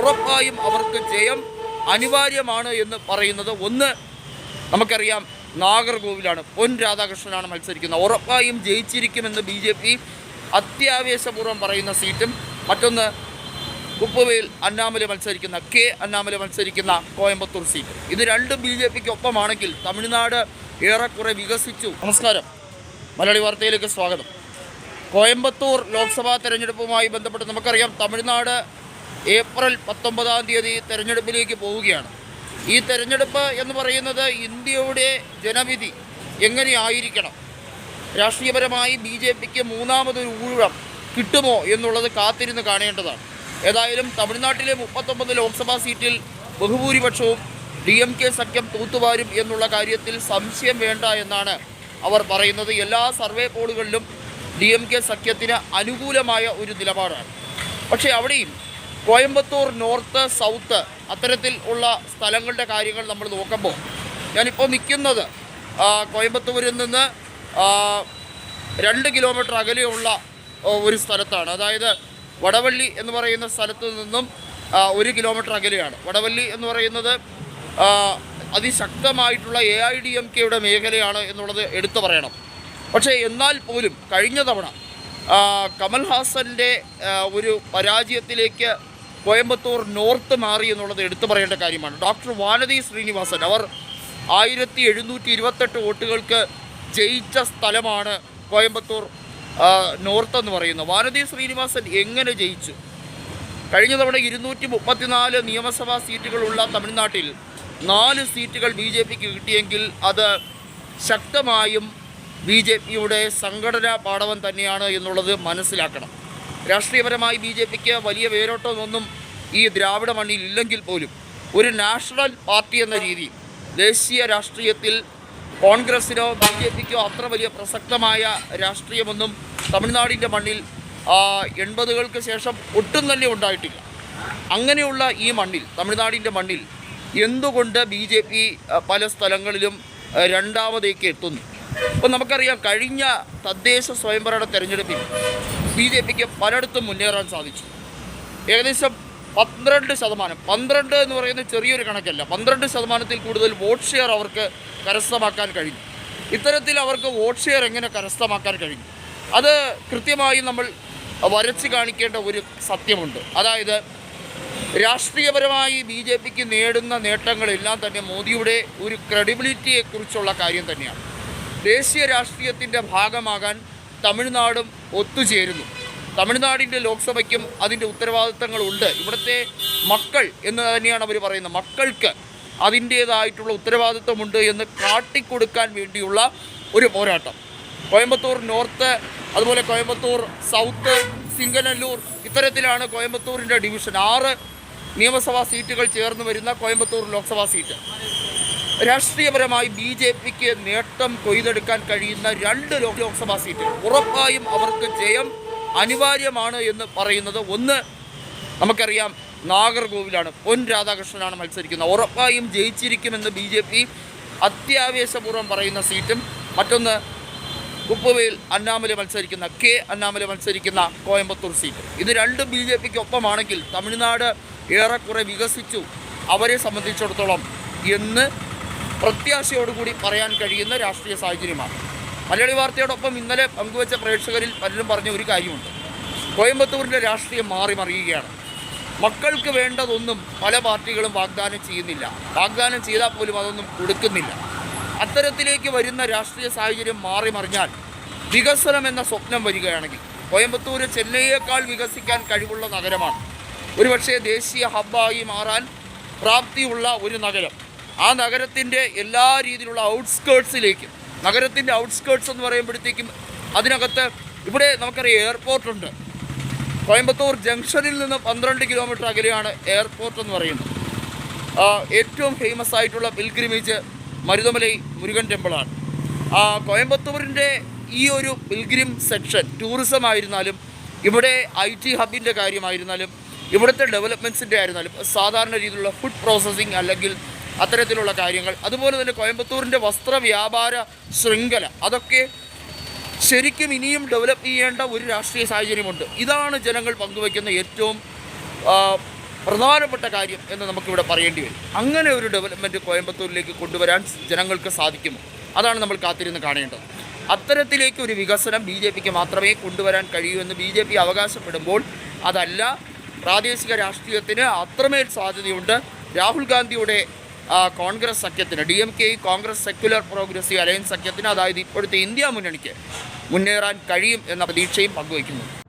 ഉറപ്പായും അവർക്ക് ജയം അനിവാര്യമാണ് എന്ന് പറയുന്നത്. ഒന്ന് നമുക്കറിയാം നാഗർകോവിലാണ് പൊൻ രാധാകൃഷ്ണനാണ് മത്സരിക്കുന്നത്. ഉറപ്പായും ജയിച്ചിരിക്കുമെന്ന് ബി ജെ പി അത്യാവേശപൂർവം പറയുന്ന സീറ്റും. മറ്റൊന്ന് കുപ്പുവയിൽ അന്നാമല മത്സരിക്കുന്ന കെ അന്നാമല മത്സരിക്കുന്ന കോയമ്പത്തൂർ സീറ്റ്. ഇത് രണ്ടും ബി ജെ പിക്ക് ഒപ്പമാണെങ്കിൽ തമിഴ്നാട് ഏറെക്കുറെ വികസിച്ചു. നമസ്കാരം. മലയാളി വാർത്തയിലേക്ക് സ്വാഗതം. കോയമ്പത്തൂർ ലോക്സഭാ തെരഞ്ഞെടുപ്പുമായി ബന്ധപ്പെട്ട് നമുക്കറിയാം തമിഴ്നാട് ഏപ്രിൽ പത്തൊമ്പതാം തീയതി തെരഞ്ഞെടുപ്പിലേക്ക് പോവുകയാണ്. ഈ തെരഞ്ഞെടുപ്പ് എന്ന് പറയുന്നത് ഇന്ത്യയുടെ ജനവിധി എങ്ങനെയായിരിക്കണം? രാഷ്ട്രീയപരമായി ബി ജെ പിക്ക് മൂന്നാമതൊരു ഊഴം കിട്ടുമോ എന്നുള്ളത് കാത്തിരുന്ന് കാണേണ്ടതാണ്. ഏതായാലും തമിഴ്നാട്ടിലെ മുപ്പത്തൊമ്പത് ലോക്സഭാ സീറ്റിൽ ബഹുഭൂരിപക്ഷവും ഡി എം കെ സഖ്യം തൂത്തുവാരും എന്നുള്ള കാര്യത്തിൽ സംശയം വേണ്ട എന്നാണ് അവർ പറയുന്നത്. എല്ലാ സർവേ പോളുകളിലും ഡി എം കെ സഖ്യത്തിന് അനുകൂലമായ ഒരു നിലപാടാണ്. പക്ഷേ അവിടെയും കോയമ്പത്തൂർ നോർത്ത് സൗത്ത് അത്തരത്തിൽ ഉള്ള സ്ഥലങ്ങളുടെ കാര്യങ്ങൾ നമ്മൾ നോക്കുമ്പോൾ ഞാനിപ്പോൾ നിൽക്കുന്നത് കോയമ്പത്തൂരിൽ നിന്ന് രണ്ട് കിലോമീറ്റർ അകലെയുള്ള ഒരു സ്ഥലത്താണ്. അതായത് വടവള്ളി എന്ന് പറയുന്ന സ്ഥലത്ത് നിന്നും ഒരു കിലോമീറ്റർ അകലെയാണ്. വടവള്ളി എന്ന് പറയുന്നത് അതിശക്തമായിട്ടുള്ള എ ഐ ഡി എം കെയുടെ മേഖലയാണ് എന്നുള്ളത് എടുത്തു പറയണം. പക്ഷേ എന്നാൽ പോലും കഴിഞ്ഞ തവണ കമൽഹാസന്റെ ഒരു പരാജയത്തിലേക്ക് കോയമ്പത്തൂർ നോർത്ത് മാറി എന്നുള്ളത് എടുത്തു പറയേണ്ട കാര്യമാണ്. ഡോക്ടർ വാനതി ശ്രീനിവാസൻ അവർ ആയിരത്തി എഴുന്നൂറ്റി ഇരുപത്തെട്ട് വോട്ടുകൾക്ക് ജയിച്ച സ്ഥലമാണ് കോയമ്പത്തൂർ നോർത്ത് എന്ന് പറയുന്നത്. വാനതി ശ്രീനിവാസൻ എങ്ങനെ ജയിച്ചു? കഴിഞ്ഞ തവണ ഇരുന്നൂറ്റി മുപ്പത്തിനാല് നിയമസഭാ സീറ്റുകളുള്ള തമിഴ്നാട്ടിൽ നാല് സീറ്റുകൾ ബി ജെ പിക്ക് കിട്ടിയെങ്കിൽ അത് ശക്തമായും ബി ജെ പിയുടെ സംഘടനാ പാടവം തന്നെയാണ് എന്നുള്ളത് മനസ്സിലാക്കണം. രാഷ്ട്രീയപരമായി ബി ജെ പിക്ക് വലിയ വേരോട്ടമൊന്നും ഈ ദ്രാവിഡ മണ്ണിൽ ഇല്ലെങ്കിൽ പോലും ഒരു നാഷണൽ പാർട്ടി എന്ന രീതിയിൽ ദേശീയ രാഷ്ട്രീയത്തിൽ കോൺഗ്രസിനോ ബി ജെ പിക്കോ അത്ര വലിയ പ്രസക്തമായ രാഷ്ട്രീയമൊന്നും തമിഴ്നാടിന്റെ മണ്ണിൽ എൺപതുകൾക്ക് ശേഷം ഒട്ടും തന്നെ ഉണ്ടായിട്ടില്ല. അങ്ങനെയുള്ള ഈ മണ്ണിൽ തമിഴ്നാടിന്റെ മണ്ണിൽ എന്തുകൊണ്ട് ബി ജെ പി പല സ്ഥലങ്ങളിലും രണ്ടാമതേക്ക് എത്തുന്നു? അപ്പോൾ നമുക്കറിയാം കഴിഞ്ഞ തദ്ദേശ സ്വയംഭരണ തെരഞ്ഞെടുപ്പിൽ ബി ജെ പിക്ക് പലയിടത്തും മുന്നേറാൻ സാധിച്ചു. ഏകദേശം പന്ത്രണ്ട് ശതമാനം പന്ത്രണ്ട് എന്ന് പറയുന്ന ചെറിയൊരു കണക്കല്ല പന്ത്രണ്ട് ശതമാനത്തിൽ കൂടുതൽ വോട്ട് ഷെയർ അവർക്ക് കരസ്ഥമാക്കാൻ കഴിഞ്ഞു. ഇത്തരത്തിൽ അവർക്ക് വോട്ട് ഷെയർ എങ്ങനെ കരസ്ഥമാക്കാൻ കഴിഞ്ഞു? അത് കൃത്യമായി നമ്മൾ വരച്ച് കാണിക്കേണ്ട ഒരു സത്യമുണ്ട്. അതായത് രാഷ്ട്രീയപരമായി ബി ജെ പിക്ക് നേടുന്ന നേട്ടങ്ങളെല്ലാം തന്നെ മോദിയുടെ ഒരു ക്രെഡിബിലിറ്റിയെക്കുറിച്ചുള്ള കാര്യം തന്നെയാണ്. ദേശീയ രാഷ്ട്രീയത്തിന്റെ ഭാഗമാകാൻ തമിഴ്നാടും ഒത്തുചേരുന്നു. തമിഴ്നാടിന്റെ ലോക്സഭയ്ക്കും അതിന്റെ ഉത്തരവാദിത്തങ്ങളുണ്ട്. ഇവിടുത്തെ മക്കൾ എന്ന് തന്നെയാണ് അവർ പറയുന്നത്. മക്കൾക്ക് അതിന്റേതായിട്ടുള്ള ഉത്തരവാദിത്വമുണ്ട് എന്ന് കാട്ടിക്കൊടുക്കാൻ വേണ്ടിയുള്ള ഒരു പോരാട്ടം. കോയമ്പത്തൂർ നോർത്ത് അതുപോലെ കോയമ്പത്തൂർ സൗത്ത് സിംഗനല്ലൂർ ഇത്തരത്തിലാണ് കോയമ്പത്തൂരിന്റെ ഡിവിഷൻ. ആറ് നിയമസഭാ സീറ്റുകൾ ചേർന്ന് വരുന്ന കോയമ്പത്തൂർ ലോക്സഭാ സീറ്റ്. രാഷ്ട്രീയപരമായി ബി ജെ പിക്ക് നേട്ടം കൊയ്തെടുക്കാൻ കഴിയുന്ന രണ്ട് ലോക്സഭാ സീറ്റ് ഉറപ്പായും അവർക്ക് ജയം അനിവാര്യമാണ് എന്ന് പറയുന്നത് ഒന്ന് നമുക്കറിയാം നാഗർകോവിലാണ്. പൊൻ രാധാകൃഷ്ണനാണ് മത്സരിക്കുന്നത്. ഉറപ്പായും ജയിച്ചിരിക്കുമെന്ന് ബി ജെ പി അത്യാവേശപൂർവം പറയുന്ന സീറ്റും. മറ്റൊന്ന് കുപ്പവയിൽ അന്നാമല മത്സരിക്കുന്ന കെ അന്നാമല മത്സരിക്കുന്ന കോയമ്പത്തൂർ സീറ്റ്. ഇത് രണ്ടും ബി ജെ പിക്ക് ഒപ്പമാണെങ്കിൽ തമിഴ്നാട് ഏറെക്കുറെ വികസിച്ചു. അവരെ സംബന്ധിച്ചിടത്തോളം എന്ന് പ്രത്യാശയോടുകൂടി പറയാൻ കഴിയുന്ന രാഷ്ട്രീയ സാഹചര്യമാണ്. മലയാളി വാർത്തയോടൊപ്പം ഇന്നലെ പങ്കുവച്ച പ്രേക്ഷകരിൽ പലരും പറഞ്ഞ ഒരു കാര്യമുണ്ട്. കോയമ്പത്തൂരിന്റെ രാഷ്ട്രീയം മാറി മറിയുകയാണ്. മക്കൾക്ക് വേണ്ടതൊന്നും പല പാർട്ടികളും വാഗ്ദാനം ചെയ്യുന്നില്ല. വാഗ്ദാനം ചെയ്താൽ പോലും അതൊന്നും കൊടുക്കുന്നില്ല. അത്തരത്തിലേക്ക് വരുന്ന രാഷ്ട്രീയ സാഹചര്യം മാറി മറിഞ്ഞാൽ വികസനം എന്ന സ്വപ്നം വരികയാണെങ്കിൽ കോയമ്പത്തൂർ ചെന്നൈയേക്കാൾ വികസിക്കാൻ കഴിവുള്ള നഗരമാണ്. ഒരുപക്ഷെ ദേശീയ ഹബ്ബായി മാറാൻ പ്രാപ്തിയുള്ള ഒരു നഗരം. ആ നഗരത്തിന്റെ എല്ലാ രീതിയിലുള്ള ഔട്ട്സ്കേർട്സിലേക്കും നഗരത്തിന്റെ ഔട്ട്സ്കേർട്സ് എന്ന് പറയുമ്പോഴത്തേക്കും അതിനകത്ത് ഇവിടെ നമുക്കറിയാം എയർപോർട്ടുണ്ട് കോയമ്പത്തൂർ ജംഗ്ഷനിൽ നിന്ന് പന്ത്രണ്ട് കിലോമീറ്റർ അകലെയാണ് എയർപോർട്ട് എന്ന് പറയുന്നത്. ഏറ്റവും ഫേമസ് ആയിട്ടുള്ള പിൽഗ്രിമേജ് മരുതമലൈ മുരുകൻ ടെമ്പിളാണ്. ആ, കോയമ്പത്തൂരിന്റെ ഈ ഒരു പിൽഗ്രിം സെക്ഷൻ ടൂറിസം ആയിരുന്നാലും ഇവിടെ ഐ ടി ഹബിന്റെ കാര്യമായിരുന്നാലും ഇവിടുത്തെ ഡെവലപ്മെന്റ്സിന്റെ ആയിരുന്നാലും സാധാരണ രീതിയിലുള്ള ഫുഡ് പ്രോസസ്സിങ് അല്ലെങ്കിൽ അത്തരത്തിലുള്ള കാര്യങ്ങൾ. അതുപോലെ തന്നെ കോയമ്പത്തൂരിന്റെ വസ്ത്ര വ്യാപാര ശൃംഖല. അതൊക്കെ ശരിക്കും ഇനിയും ഡെവലപ്പ് ചെയ്യേണ്ട ഒരു രാഷ്ട്രീയ സാഹചര്യമുണ്ട്. ഇതാണ് ജനങ്ങൾ പങ്കുവയ്ക്കുന്ന ഏറ്റവും പ്രധാനപ്പെട്ട കാര്യം എന്ന് നമുക്കിവിടെ പറയേണ്ടി വരും. അങ്ങനെ ഒരു ഡെവലപ്മെന്റ് കോയമ്പത്തൂരിലേക്ക് കൊണ്ടുവരാൻ ജനങ്ങൾക്ക് സാധിക്കുമോ? അതാണ് നമ്മൾ കാത്തിരുന്ന് കാണേണ്ടത്. അത്തരത്തിലേക്ക് ഒരു വികസനം ബി ജെ പിക്ക് മാത്രമേ കൊണ്ടുവരാൻ കഴിയൂ എന്ന് ബി ജെ പി അവകാശപ്പെടുമ്പോൾ അതല്ല പ്രാദേശിക രാഷ്ട്രീയത്തിന് അത്രമേൽ സാധ്യതയുണ്ട്. രാഹുൽ ഗാന്ധിയുടെ കോൺഗ്രസ് സഖ്യത്തിന് D M K Congress secular progressive alliance സഖ്യത്തിന് അതായത് ഇപ്പോഴത്തെ ഇന്ത്യ മുന്നണിക്ക് മുന്നേറാൻ കഴിയും എന്ന പ്രതീക്ഷയും പങ്കുവയ്ക്കുന്നു.